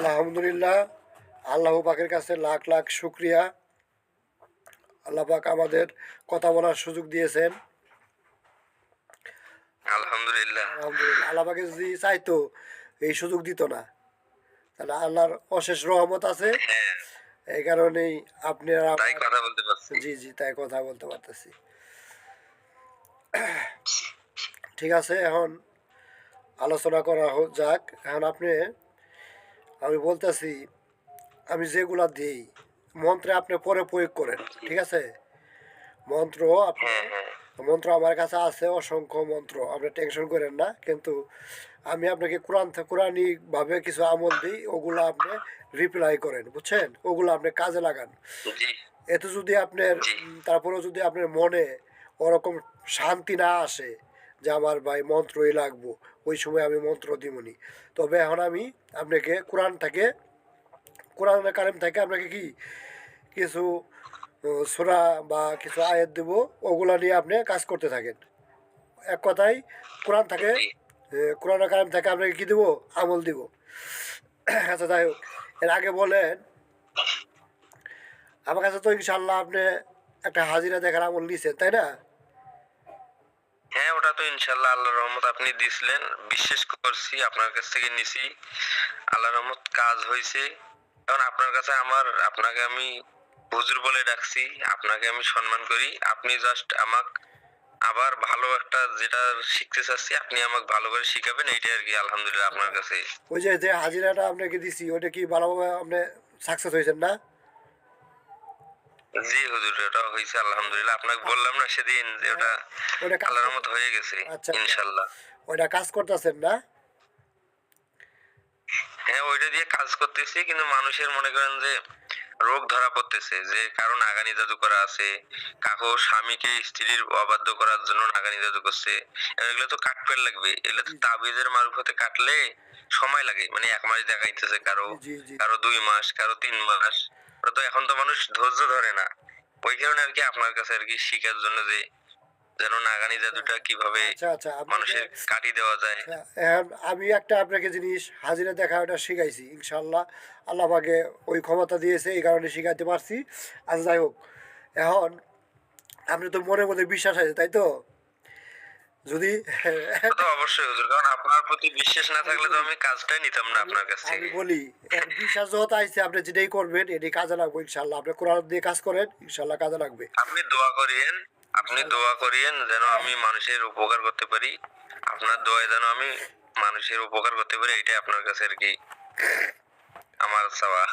আলহামদুলিল্লাহ আল্লাহ পাকের কাছে লাখ লাখ শুক্রিয়া। আল্লাহ পাক আমাদের কথা বলার সুযোগ দিয়েছেন। আলহামদুলিল্লাহ। আলহামদুলিল্লাহ। আল্লাহ পাকে যদি চাইতো এই সুযোগ দিত না। তাহলে আল্লাহর অশেষ রহমত আছে। হ্যাঁ। এই কারণেই আপনারা তাই কথা বলতে পারছি। জি জি তাই কথা বলতে পারতেছি। ঠিক আছে এখন আলোচনা করা হোক যাক। এখন আপনি আমি বলতেছি আমি যেগুলা দিই মন্ত্রে আপনি পরে প্রয়োগ করেন ঠিক আছে? মন্ত্র আপনি হ্যাঁ হ্যাঁ। মন্ত্র আমার কাছে আছে অসংখ্য মন্ত্র আপনি টেনশন করেন না কিন্তু আমি আপনাকে কোরআন কোরআনিকভাবে কিছু আমল দিই ওগুলো আপনি রিপ্লাই করেন বুঝছেন? ওগুলো আপনি কাজে লাগান। এতে যদি আপনার তারপরেও যদি আপনার মনে ওরকম শান্তি না আসে যে আমার ভাই মন্ত্রই লাগবো ওই সময় আমি মন্ত্র দিমনি। তবে এখন আমি আপনাকে কোরআন থেকে কোরআন কারেম থেকে আপনাকে কি কিছু সোরা বা কিছু আয়াত দেবো ওগুলা নিয়ে আপনি কাজ করতে থাকেন। এক কথায় কোরআন থেকে কোরআন কারিম থেকে আপনাকে কি দেবো? আমল দিব। আচ্ছা যাই হোক এর আগে বলেন আমার কাছে তো ইনশাল্লাহ আপনি একটা হাজিরা দেখার আমল নিছেন তাই না? হ্যাঁ ওটা তো ইনশাল্লাহ আল্লাহর রহমত আপনি দিছিলেন। বিশ্বাস করছি, আপনার কাছ থেকে নিছি। আল্লাহর রহমত কাজ হয়েছে এখন আপনার কাছে আমার, আপনাকে আমি হুজুর বলে ডাকছি, আপনাকে আমি সম্মান করি। আপনি জাস্ট আমাকে আবার ভালো একটা যেটা শিখতে চাচ্ছি, আপনি আমাকে ভালো করে শিখাবেন, এইটাই আর কি, আলহামদুলিল্লাহ, আপনার কাছে। ওই যে যে হাজিরাটা আপনাকে দিছি, ওটা কি ভালোভাবে আপনি সাকসেস হয়েছেন না? জি হুজুর ওটা হয়েছে আলহামদুলিল্লাহ। আপনাকে বললাম না সেদিন যে ওটা ওটা কাজ আল্লাহর রহমত হয়ে গেছে আচ্ছা, আচ্ছা। ইনশাল্লাহ। ওইটা কাজ করতেছেন না? হ্যাঁ ওইটা দিয়ে কাজ করতেছি কিন্তু মানুষের মনে করেন যে রোগ ধরা পড়তেছে যে কারও নাগানি জাদু করা আছে কাকো স্বামীকে স্ত্রীর অবাধ্য করার জন্য নাগানি জাদু করছে। এগুলো তো কাটপেল লাগবে এগুলো তো তাবিজের মারফতে কাটলে সময় লাগে মানে এক মাস দেখাইতেছে কারও কারও দুই মাস কারও তিন মাস। ওটা তো এখন তো মানুষ ধৈর্য ধরে না। ওই কারণে আর কি আপনার কাছে আর কি শিখার জন্য যে যেন নাগানি জাদুটা কীভাবে আচ্ছা আচ্ছা মানুষের কাটি দেওয়া যায়। আচ্ছা, আমি একটা আপনাকে জিনিস হাজিরা দেখা ওটা শিখাইছি ইনশাল্লাহ আল্লাহ পাকে ওই ক্ষমতা দিয়েছে এই কারণে শিখাইতে পারছি। আচ্ছা যাই হোক এখন আপনি তো মনে মনে বিশ্বাস আছে তাই তো? যদি অবশ্যই হুজুর কারণ আপনার প্রতি বিশ্বাস না থাকলে তো আমি কাজটাই নিতাম না আপনার কাছ আমি বলি বিশ্বাস যত আইছে আপনি যেটাই করবেন এটাই কাজে লাগবে ইনশাল্লাহ আপনি কোরআন দিয়ে কাজ করেন ইনশাল্লাহ কাজে লাগবে। আপনি দোয়া করিয়েন আপনি দোয়া করিয়েন যেন আমি মানুষের উপকার করতে পারি। আপনার দোয়ায় যেন আমি মানুষের উপকার করতে পারি এটাই আপনার কাছে আর কি আমার চাওয়া।